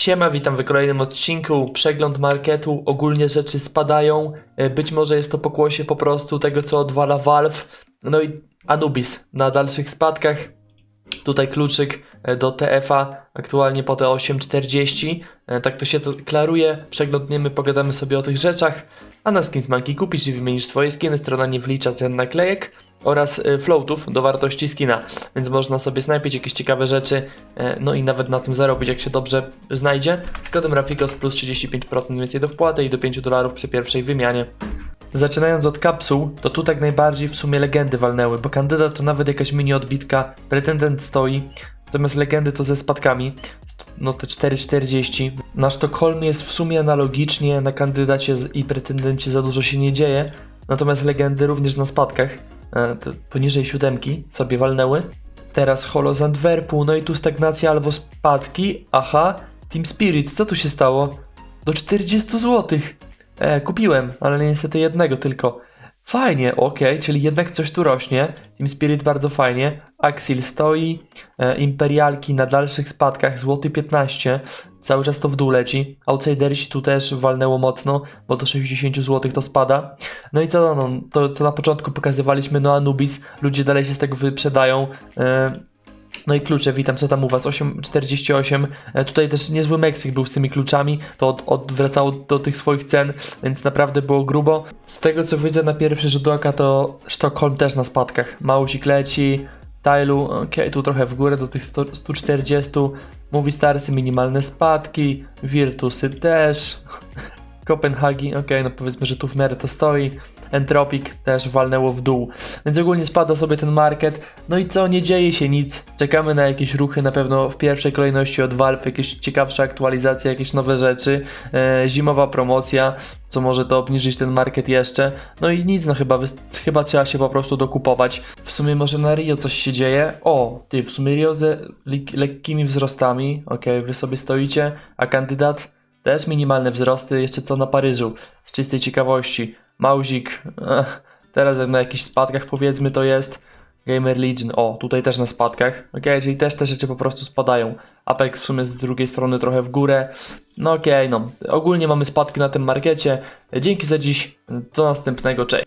Siema, witam w kolejnym odcinku. Przegląd marketu, ogólnie rzeczy spadają. E, Być może jest to pokłosie po prostu tego, co odwala Valve. No i Anubis na dalszych spadkach. Tutaj kluczyk e, do TF-a, aktualnie po te 8.40. E, Tak to się to klaruje. Przeglądniemy, pogadamy sobie o tych rzeczach. A na Skinsmanki kupisz i wymienisz swoje skiny. Strona nie wlicza cen naklejek oraz e, floatów do wartości skina, więc można sobie snajpić jakieś ciekawe rzeczy, e, no i nawet na tym zarobić, jak się dobrze znajdzie. Z kodem Rafikos plus 35% więcej do wpłaty i do 5 dolarów przy pierwszej wymianie. Zaczynając od kapsuł, to tu tak najbardziej w sumie legendy walnęły, bo kandydat to nawet jakaś mini odbitka, pretendent stoi, natomiast legendy to ze spadkami, no te 4,40. Na Sztokholmie jest w sumie analogicznie, na kandydacie i pretendencie za dużo się nie dzieje, natomiast legendy również na spadkach, poniżej siódemki sobie walnęły. Teraz Holo z Antwerpu, no i tu stagnacja albo spadki, aha, Team Spirit, co tu się stało? Do 40 złotych. E, kupiłem, ale niestety jednego tylko. Fajnie, okej, czyli jednak coś tu rośnie. Team Spirit bardzo fajnie. Axil stoi. E, Imperialki na dalszych spadkach, złoty 15. Cały czas to w dół leci. Outsidersi tu też walnęło mocno, bo do 60 zł to spada. No i co, no, to co na początku pokazywaliśmy, no Anubis, ludzie dalej się z tego wyprzedają. E, no i klucze, witam, co tam u Was? 8,48. E, Tutaj też niezły Meksyk był z tymi kluczami, to od, odwracało do tych swoich cen, więc naprawdę było grubo. Z tego co widzę na pierwszy rzut oka, to Sztokholm też na spadkach. Małusik leci, Tailu, okej, tu trochę w górę do tych 100, 140. Mówi Starsy, minimalne spadki, Virtusy też. Kopenhagi, okej, no powiedzmy, że tu w miarę to stoi. Entropic też walnęło w dół. Więc ogólnie spada sobie ten market. No i co, nie dzieje się nic. Czekamy na jakieś ruchy, na pewno w pierwszej kolejności od Valve, jakieś ciekawsze aktualizacje, jakieś nowe rzeczy. E, zimowa promocja, co może to obniżyć ten market jeszcze. No i nic, no chyba, chyba trzeba się po prostu dokupować. W sumie może na Rio coś się dzieje. O, ty, w sumie Rio lik- lekkimi wzrostami. Okej, wy sobie stoicie, a kandydat też minimalne wzrosty, jeszcze co na Paryżu, z czystej ciekawości. Mauzik, ech, teraz jak na jakichś spadkach powiedzmy to jest. Gamer Legion, o, tutaj też na spadkach. Ok, czyli też te rzeczy po prostu spadają. Apex w sumie z drugiej strony trochę w górę. No okej, no. Ogólnie mamy spadki na tym markecie. Dzięki za dziś. Do następnego, cześć.